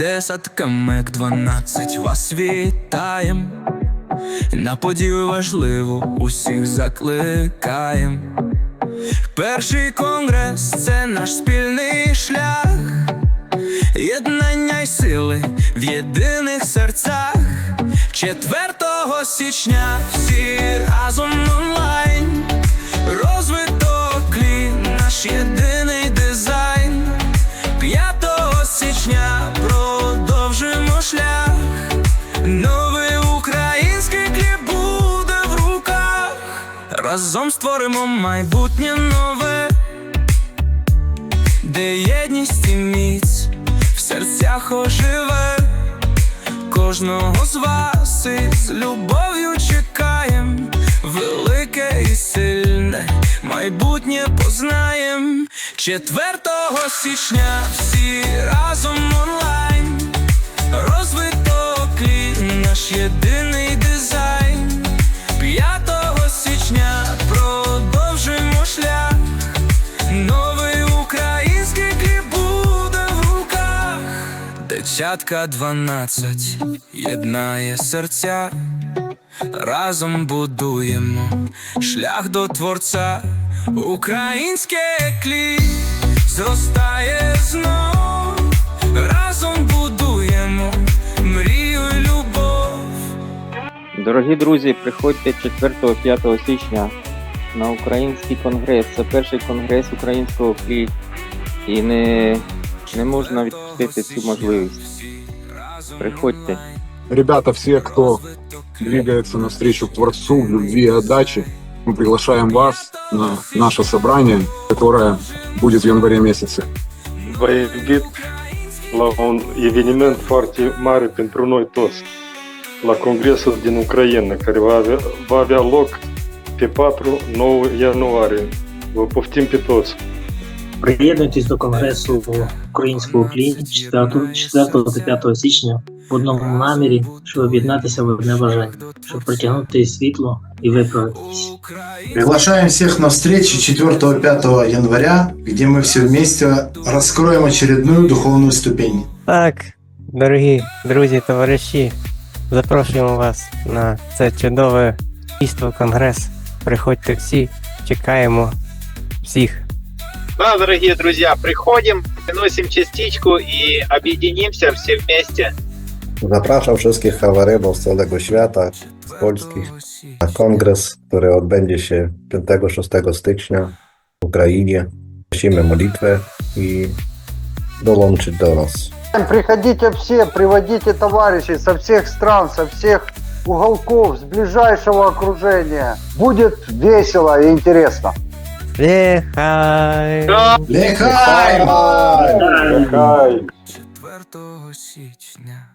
Десятка мек 12 вас вітаєм. На подію важливу усіх закликаєм. Перший конгрес це наш спільний шлях, єднання й сили в єдиних серцях. 4 січня всі разом онлайн. Розвиток клін, наш єдиний дизайн. 5 січня продовжимо шлях. Новий український кліп буде в руках. Разом створимо майбутнє нове, де єдність і міць в серцях оживе. Кожного з вас із любов'ю чекаєм, велике і сильне майбутнє познаєм. 4 січня всі разом онлайн. Розвиток наш єдиний Десятка дванадцять єднає серця. Разом будуємо шлях до творця. Українське кліп зростає знов. Разом будуємо мрію й любов. Дорогі друзі, приходьте 4-5 січня на український конгрес. Це перший конгрес українського клі. І не, не можна відпустити цю можливість. Приходьте. Ребята, все, кто двигается навстречу к Творцу, в любви и отдаче, мы приглашаем вас на наше собрание, которое будет в январе месяце. Vă invit la un eveniment foarte mare pentru noi toți, la Congresul din Ucraina, care va avea, va avea loc pe 4-9 ianuarie. Vă poftim pe toți! Приєднуйтесь до конгресу українського клі 4-5 січня в одному намірі, щоб об'єднатися в одне бажання, щоб притягнути світло і виправитись. Приглашаем всех на встречу 4-5 января, где мы все вместе раскроем очередную духовную ступень. Так, дорогі друзі, товариші, запрошуємо вас на це чудове дійство конгрес. Приходьте всі, чекаємо всіх. Да, дорогие друзья, приходим, приносим частичку и объединимся все вместе. Zapraszam wszystkich faworytów z całego świata, z Polski, na kongres, który odbędzie się 5-6 stycznia w Ukrainie. Prosimy modlitwę i dołączyć do nas. Приходите все, приводите товарищей со всех стран, со всех уголков, с ближайшего окружения. Будет весело и интересно. Лехай! Лехай! Нехай! 4 січня